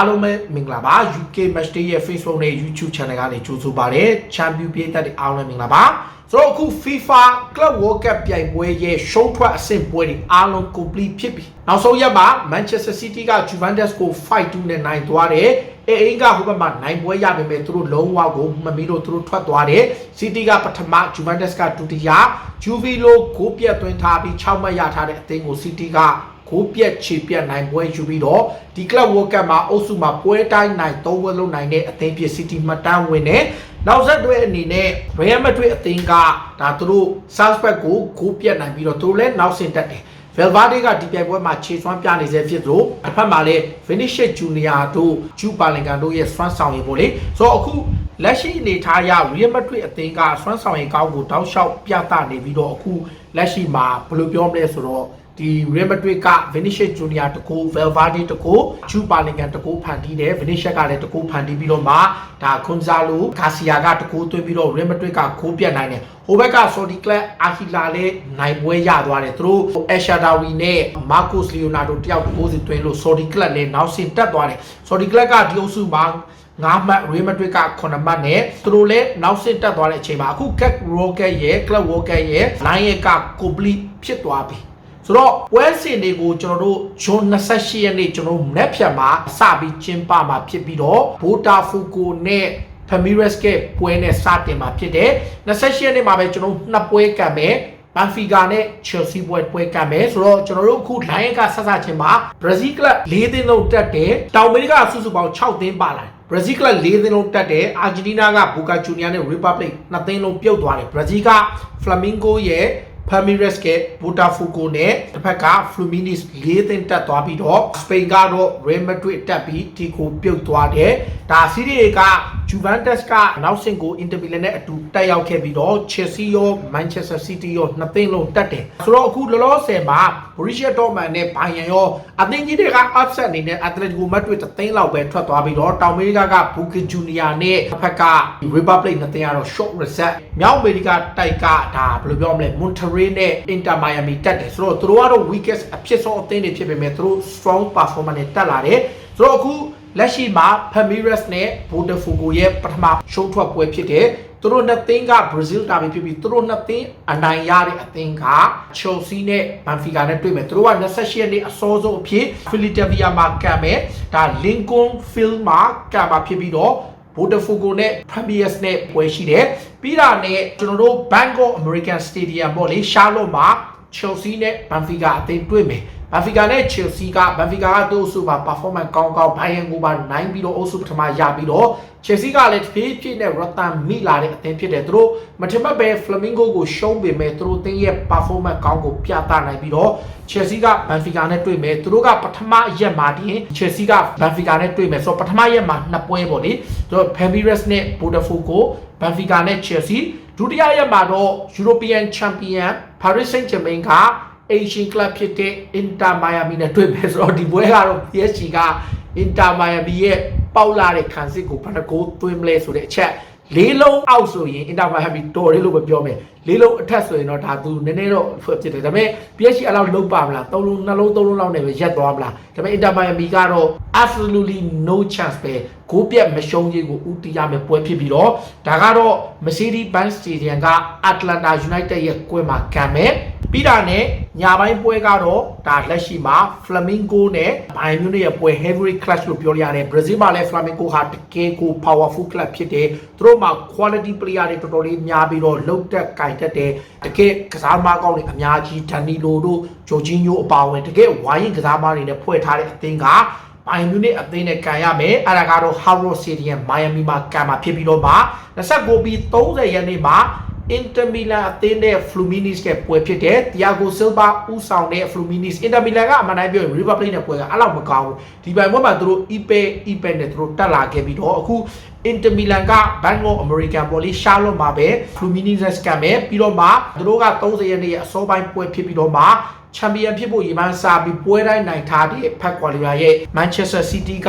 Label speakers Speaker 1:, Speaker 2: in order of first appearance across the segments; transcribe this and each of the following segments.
Speaker 1: အားလုံးပဲမင်္ဂလာပါ UK Match Day ရဲ့ Facebook နဲ့ YouTube Channel ကနေကြိုဆိုပါရစေ။ Champion ပြည်သက်တွေအားလုံးပဲမင်္ဂလာပါ။ဆိုတော့အခု FIFA Club World Cup ပြိုင်ပွဲရဲ့ရှုံးထွက်အဆင့်ပွဲတွေအားလုံး complete ဖြစ်ပြီ။နောက်ဆုံးရက်မှာ Manchester City က Juventus ကို5-2နဲ့နိုင်သွားတယ်။အဲအင်းကဟိုဘက်မှာနိုင်ပွဲရပေမဲ့သူတို့လုံးဝကိုမမီလို့သူတို့ထွက်သွားတယ်။ City ကပထမ Juventus ကဒုတိယ Juve လို့ဂိုးပြတ်သွင်းထားပြီး6မှတ်ရထားတဲ့အသင်းကို City က ကိုပြက်ချေပြက်နိုင်ပွဲယူပြီးတော့ဒီ Club World Cup မှာအုပ်စုမှာပွဲတိုင်းနိုင်၃ပွဲလုံးနိုင်တဲ့အသင်းဖြစ် City မှတ်တမ်းဝင်တယ်နောက်ဆက်တွဲအနေနဲ့ Real Madrid အသင်းကဒါသူတို့ Salzburg ကိုကိုပြက်နိုင်ပြီးတော့သူတို့လည်းနောက်ဆင့်တက်တယ် Valverde ကဒီပြိုင်ပွဲမှာခြေစွမ်းပြနေစေဖြစ်သလိုတစ်ဖက်မှာလည်း Vinicius Junior တို့ဂျူပါလင်ကန်တို့ရဲ့စွမ်းဆောင်ရည်ပေါ့လေဆိုတော့အခုလက်ရှိအနေထားအရ Real Madrid အသင်းကစွမ်းဆောင်ရည်ကောင်းကိုတောက်လျှောက်ပြသနေပြီးတော့အခုလက်ရှိမှာဘယ်လိုပြောမလဲဆိုတော့ ဒီ Real Madrid က Vinicius Junior တကူ Valverde တကူဂျူပါလင်ကန်တကူဖန်တီးတယ် Vinicius ကလည်းတကူဖန်တီးပြီးတော့မှဒါ Gonzalo Garcia ကတကူသွင်းပြီးတော့ Real Madrid ကဂိုးပြတ်နိုင်တယ်ဟိုဘက်က Saudi Club Ahila လည်းနိုင်ပွဲရသွားတယ်သူတို့ El Shaarawy နဲ့ Marcos Leonardo တယောက်တကူစီသွင်းလို့ Saudi Club လည်းနောက်ဆင့်တက်သွားတယ် Saudi Club ကဒီအုပ်စုမှာငါးမှတ် Real Madrid က9မှတ်နဲ့သူတို့လည်းနောက်ဆင့်တက်သွားတဲ့အချိန်မှာအခု Cat Rocket ရဲ့ Club Rocket ရဲ့ line ရဲ့က complete ဖြစ်သွားပြီ ဆိုတော့ပွဲစဉ်တွေကိုကျွန်တော်တို့ဂျွန်28ရက်နေ့ကျွန်တော်တို့မနေ့ဖြတ်မှာစပြီးကျင်းပမှာဖြစ်ပြီးတော့ Botafogo နဲ့ Ramirez ကပွဲနဲ့စတင်မှာဖြစ်တယ်28ရက်နေ့မှာပဲကျွန်တော်တို့နှစ်ပွဲကံမယ်ဘန်ဖီကာနဲ့ Chelsea ပွဲပွဲကံမယ်ဆိုတော့ကျွန်တော်တို့အခု line ကဆက်ဆက်ချင်းမှာ Brazil က၄သင်းလုံးတက်တယ်တောင်အမေရိကစုစုပေါင်း6သင်းပါလာတယ်ဘရာဇီးက၄သင်းလုံးတက်တယ်အာဂျင်တီးနားကဘူကာဂျူနီယာနဲ့ Republic နှစ်သင်းလုံးပြုတ်သွားတယ်ဘရာဇီးက Flamingo ရဲ့ Palmeiras က Botafogo နဲ့တစ်ဖက်က Fluminense ၄သင်းတက်သွားပြီးတော့စပိန်ကတော့ Real Madrid တက်ပြီးဒီကိုပြုတ်သွားတယ်ဒါစီးရီးက Juventus ကနောက်ဆင့်ကို Inter Milan နဲ့အတူတက်ရောက်ခဲ့ပြီးတော့ Chelsea ရော Manchester City ရောနှစ်သင်းလုံးတက်တယ်ဆိုတော့အခုလောလောဆယ်မှာ Borussia Dortmund နဲ့ Bayern ရောအသင်းကြီးတွေက upset အနေနဲ့ Atletico Madrid တစ်သင်းလောက်ပဲထွက်သွားပြီးတော့တောင်အမေရိကက Boca Junior နဲ့တစ်ဖက်က Republic နှစ်သင်းကတော့ short reset မြောက်အမေရိကတိုက်ကဒါဘယ်လိုပြောမလဲ Monterrey နဲ့ Inter Miami တက်တယ်ဆိုတော့သူတို့ကတော့ weakest အဖြစ်ဆုံးအသင်းတွေဖြစ်ပေမဲ့သူတို့ strong performance နဲ့တက်လာတယ်ဆိုတော့အခု လက်ရှိမှာ Palmeiras နဲ့ Botafogo ရဲ့ပထမရှုံးထွက်ပွဲဖြစ်တယ်သူတို့နှစ်သင်းက Brazil တာပြီးဖြစ်ပြီးသူတို့နှစ်သင်းအနိုင်ရတဲ့အသင်းက Chelsea နဲ့ Benfica နဲ့တွေ့မယ်သူတို့က28ရက်နေ့အစောဆုံးအဖြစ် Philadelphia မှာကံမယ်ဒါ Lincoln Field မှာကံမှာဖြစ်ပြီးတော့ Botafogo နဲ့ Premiers နဲ့ပွဲရှိတယ်ပြီးတာနဲ့ကျွန်တော်တို့ Bangkok American Stadium ပေါ့လေ Charlotte မှာ Chelsea နဲ့ Benfica အသင်းတွေ့မယ် ဘန်ဖီကာနဲ့ Chelsea ကဘန်ဖီကာကသူ့အစုမှာ performance ကောင်းကောင်းဘိုင်ယန်ကိုပါနိုင်ပြီးတော့အုပ်စုပထမရပြီးတော့ Chelsea ကလည်းတဖြည်းဖြည်းနဲ့ Rotterdam မိလာတဲ့အသင်းဖြစ်တယ်သူတို့မထင်မှတ်ပဲ Flamingo ကိုရှုံးပေမဲ့သူတို့အသင်းရဲ့ performance ကောင်းကိုပြသနိုင်ပြီးတော့ Chelsea ကဘန်ဖီကာနဲ့တွေ့မယ်သူတို့ကပထမရက်မှာတင် Chelsea ကဘန်ဖီကာနဲ့တွေ့မယ်ဆိုတော့ပထမရက်မှာနှစ်ပွဲပေါ့လေသူတို့ Palmeiras နဲ့ Botafogo ဘန်ဖီကာနဲ့ Chelsea ဒုတိယရက်မှာတော့ European Champion Paris Saint-Germain က Asian Club ဖြစ်တဲ့ Inter Miami နဲ့တွေ့မယ်ဆိုတော့ဒီပွဲကတော့ PSG က Inter Miami ရဲ့ပေါက်လာတဲ့ခံစစ်ကိုဘယ်နှကိုသွင်းမလဲဆိုတဲ့အချက်လေးလုံးအောက်ဆိုရင် Inter Miami တော်တယ်လို့ပဲပြောမယ်လေးလုံးအထက်ဆိုရင်တော့ဒါသူနည်းနည်းတော့ဖြစ်တယ်ဒါပေမဲ့ PSG အလောက်လုံးပါမလားသုံးလုံးနှလုံးသုံးလုံးလောက်နဲ့ပဲရက်သွားမလားဒါပေမဲ့ Inter Miami ကတော့ absolutely no chance ပဲဂိုးပြတ်မရှုံးကြီးကိုဦးတည်ရမယ်ပွဲဖြစ်ပြီးတော့ဒါကတော့ Mercedes-Benz Stadium က Atlanta United ရဲ့ကွင်းမှာခံမယ်ပြီးတာနဲ့ညာပိုင်းပွဲကတော့ဒါလက်ရှိမှာ Flamingo နဲ့ Bayern Munich ရဲ့ပွဲ heavy clash လို့ပြောရရတယ် Brazil မှာလည်း Flamingo ဟာတကယ်ကို powerful club ဖြစ်တယ်သူတို့မှာ quality player တွေတော်တော်လေးများပြီးတော့လုတ်တက်ကင်တက်တယ်တကယ်ကစားသမားကောင်းတွေအများကြီး Danilo တို့ Jorginho အပါအဝင်တကယ်ဝိုင်းရင်ကစားသမားတွေနဲ့ဖွဲ့ထားတဲ့အသင်းကပိုင်မြူနစ်အသင်းနဲ့ကန်ရမယ်အဲ့ဒါကတော့ Harrow Stadium Miami မှာကန်မှာဖြစ်ပြီးတော့မှ29ပြီး30ရက်နေ့မှာ Inter Milan အသင်းနဲ့ Fluminense ကပွဲဖြစ်တယ်။ Thiago Silva ဦးဆောင်တဲ့ Fluminense Inter Milan ကအမှန်တိုင်းပြောရင် River Plate နဲ့ပွဲကအဲ့လောက်မကောင်းဘူး။ဒီပိုင်ပွဲမှာသူတို့ Ipe Ipe နဲ့သူတို့တက်လာခဲ့ပြီးတော့အခု Inter Milan က Bangkok American ပေါ်လေး Charlotte မှာပဲ Fluminense ကမယ်ပြီးတော့မှသူတို့က30ရက်နေ့ရဲ့အစောပိုင်းပွဲဖြစ်ပြီးတော့မှချန်ပီယံဖြစ်ဖို့ရည်မှန်းစားပြီးပွဲတိုင်းနိုင်ထားတဲ့ဖက်ကွာလီယာရဲ့ Manchester City က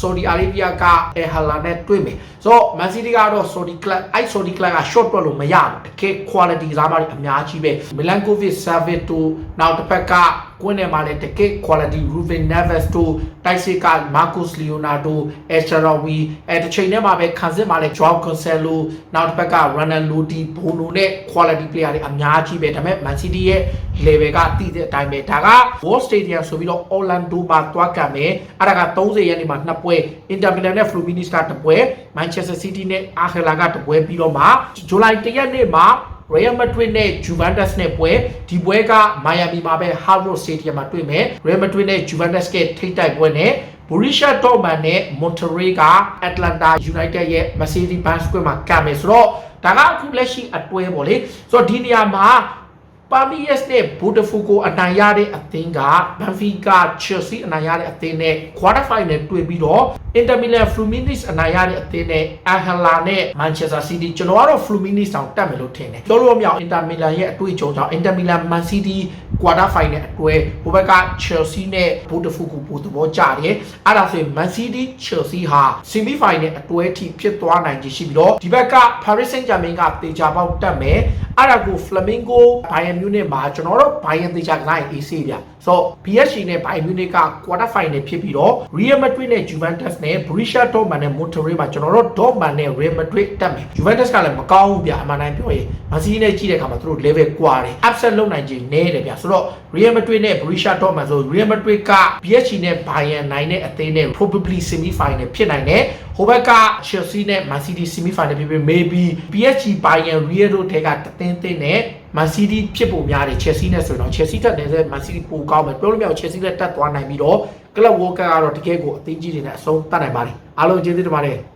Speaker 1: Saudi Arabia က Al Hilal နဲ့တွေ့မယ်ဆိုတော့ Man City ကတော့ Saudi Club အဲ့ Saudi Club က short တွက်လို့မရဘူးတကယ် quality စားမတွေအများကြီးပဲ Milankovic Savic တို့နောက်တစ်ဖက်က ကွင်းထဲမှာလည်းတကယ့် quality Ruben Neves တို့တိုက်စစ်က Marcos Leonardo Esharawi အဲတစ်ချိန်ထဲမှာပဲခံစစ်မှာလည်း Joao Cancelo နောက်တစ်ဘက်က Ronald Lodi Bono နဲ့ quality player တွေအများကြီးပဲဒါပေမဲ့ Man City ရဲ့ level ကတည်တဲ့အတိုင်းပဲဒါက World Stadium ဆိုပြီးတော့ Orlando မှာတွားကံမယ်အဲ့ဒါက30ရက်နေ့မှာနှစ်ပွဲ Inter Milan နဲ့ Fluminense ကတစ်ပွဲ Manchester City နဲ့ Arsenal ကတစ်ပွဲပြီးတော့မှ July 1ရက်နေ့မှာ Real Madrid နဲ့ Juventus နဲ့ပွဲဒီပွဲက Miami မှာပဲ Hard Rock Stadium မှာတွေ့မယ် Real Madrid နဲ့ Juventus ကထိပ်တိုက်ပွဲနဲ့ Borussia Dortmund နဲ့ Monterrey က Atlanta United ရဲ့ Mercedes-Benz Square မှာကမယ်ဆိုတော့ဒါကအခုလက်ရှိအတွဲပေါ့လေဆိုတော့ဒီနေရာမှာ ပါမီယက်နဲ့ဘူတဖူကိုအနိုင်ရတဲ့အသင်းကဘန်ဖီကာချယ်ဆီအနိုင်ရတဲ့အသင်းနဲ့ quarter final တွေ့ပြီးတော့ Inter Milan Fluminense အနိုင်ရတဲ့အသင်းနဲ့ Angela နဲ့ Manchester City ကျွန်တော်ကတော့ Fluminense တောင်တက်မယ်လို့ထင်တယ်ပြောလို့မရအောင် Inter Milan ရဲ့အတွေ့အကြုံကြောင့် Inter Milan Man City quarter final အတွဲဟိုဘက်က Chelsea နဲ့ဘူတဖူကိုပိုသဘောကျတယ်အဲ့ဒါဆိုရင် Man City Chelsea ဟာ semi final အတွဲထိဖြစ်သွားနိုင်ခြေရှိပြီးတော့ဒီဘက်က Paris Saint-Germain ကတေချာပေါက်တက်မယ်အဲ့ဒါကို Flamingo Bayern Munich မှာကျွန်တော်တို့ Bayern တေချာကစားရင် AC ဗျဆိုတော့ PSG နဲ့ Bayern Munich က quarter final ဖြစ်ပြီးတော့ Real Madrid နဲ့ Juventus နဲ့ Borussia Dortmund နဲ့ Monterrey မှာကျွန်တော်တို့ Dortmund နဲ့ Real Madrid တက်မယ် Juventus ကလည်းမကောင်းဘူးဗျအမှန်တိုင်းပြောရင် Man City နဲ့ကြည့်တဲ့အခါမှာသူတို့ level ကွာတယ် upset လုပ်နိုင်ခြင်းနည်းတယ်ဗျဆိုတော့ Real Madrid နဲ့ Borussia Dortmund ဆို Real Madrid က PSG နဲ့ Bayern နိုင်တဲ့အသင်းနဲ့ probably semi final ဖြစ်နိုင်တယ်ဟိုဘက်က Chelsea နဲ့ Man City semi final ဖြစ်ပြီး maybe PSG Bayern Real တို့ထဲကတသင်းသင်းနဲ့ Man City ဖြစ်ဖို့များတယ် Chelsea နဲ့ဆိုရင်တော့ Chelsea တက်နေတဲ့ Man City ပိုကောင်းမယ်ပြောလို့မရအောင် Chelsea နဲ့တက်သွားနိုင်ပြီးတော့ Club World Cup ကတော့တကယ်ကိုအသင်းကြီးတွေနဲ့အဆုံးတတ်နိုင်ပါတယ်အားလုံးကျေးဇူးတင်ပါတယ်